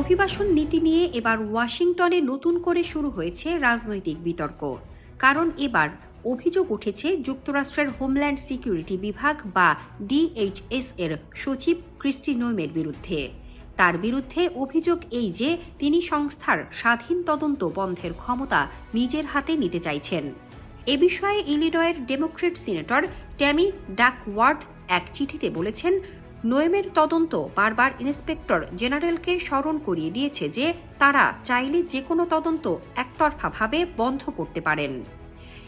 অভিবাসন নীতি নিয়ে এবার ওয়াশিংটনে নতুন করে শুরু হয়েছে রাজনৈতিক বিতর্ক। কারণ এবার অভিযোগ উঠেছে যুক্তরাষ্ট্রের হোমল্যান্ড সিকিউরিটি বিভাগ বা ডিএইচএস এর সচিব ক্রিস্টি নোমের বিরুদ্ধে। তার বিরুদ্ধে অভিযোগ এই যে তিনি সংস্থার স্বাধীন তদন্ত বন্ধের ক্ষমতা নিজের হাতে নিতে চাইছেন। এ বিষয়ে ইলিনয়ের ডেমোক্রেট সিনেটর ট্যামি ডাকওয়ার্থ এক চিঠিতে বলেছেন নোয়েমের তদন্ত বারবার ইন্সপেক্টর জেনারেলকে স্মরণ করিয়ে দিয়েছে যে তারা চাইলে যে কোনো তদন্ত একতরফাভাবে বন্ধ করতে পারেন।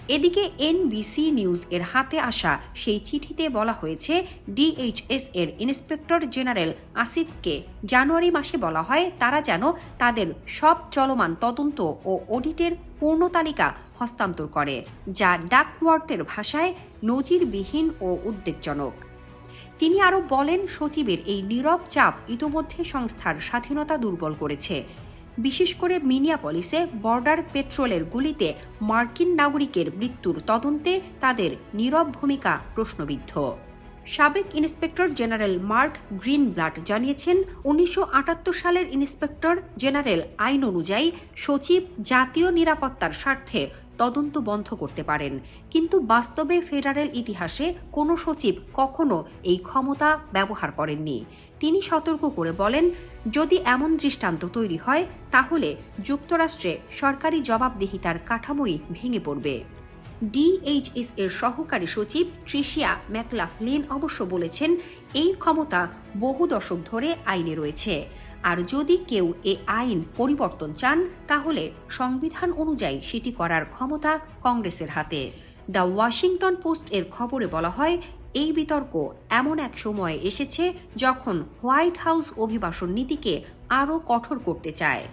এদিকে এনবিসি নিউজ এর হাতে আসা সেই চিঠিতে বলা হয়েছে, ডিএইচএস এর ইন্সপেক্টর জেনারেল আসিফকে জানুয়ারি মাসে বলা হয় তারা যেন তাদের সব চলমান তদন্ত ও অডিটের পূর্ণ তালিকা হস্তান্তর করে, যা ডাকওয়ার্থের ভাষায় নজিরবিহীন ও উদ্বেগজনক। তিনি আরও বলেন, সচিবের এই নীরব চাপ ইতোমধ্যে সংস্থার স্বাধীনতা দুর্বল করেছে। বিশেষ করে মিনিয়াপলিসে বর্ডার পেট্রোলের গুলিতে মার্কিন নাগরিকের মৃত্যুর তদন্তে তাদের নীরব ভূমিকা প্রশ্নবিদ্ধ। সাবেক ইন্সপেক্টর জেনারেল মার্ক গ্রিনব্লাট জানিয়েছেন, উনিশশো আটাত্তর সালের ইন্সপেক্টর জেনারেল আইন অনুযায়ী সচিব জাতীয় নিরাপত্তার স্বার্থে তদন্ত বন্ধ করতে পারেন। কিন্তু বাস্তবে ফেডারেল ইতিহাসে কোনো সচিব কখনো এই ক্ষমতা ব্যবহার করেননি। তিনি সতর্ক করে বলেন, যদি এমন দৃষ্টান্ত তৈরি হয়, তাহলে যুক্তরাষ্ট্রে সরকারি জবাবদিহিতার কাঠামোই ভেঙে পড়বে। ডিএইচএস এর সহকারী সচিব ট্রিশিয়া ম্যাকলাফলিন অবশ্য বলেছেন, এই ক্ষমতা বহু দশক ধরে আইনে রয়েছে। আর যদি কেউ এ আইন পরিবর্তন চান, তাহলে সংবিধান অনুযায়ী সেটি করার ক্ষমতা কংগ্রেসের হাতে। দ্য ওয়াশিংটন পোস্ট এর খবরে বলা হয়, এই বিতর্ক এমন এক সময়ে এসেছে যখন হোয়াইট হাউস অভিবাসন নীতিকে আরও কঠোর করতে চায়।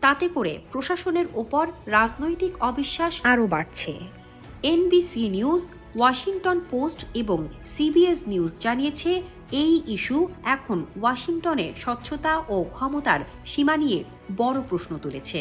তাতে করে প্রশাসনের ওপর রাজনৈতিক অবিশ্বাস আরও বাড়ছে। এনবিসি নিউজ ওয়াশিংটন পোস্ট এবং সিবিএস নিউজ জানিয়েছে, এই ইস্যু এখন ওয়াশিংটনে স্বচ্ছতা ও ক্ষমতার সীমা নিয়ে বড় প্রশ্ন তুলেছে।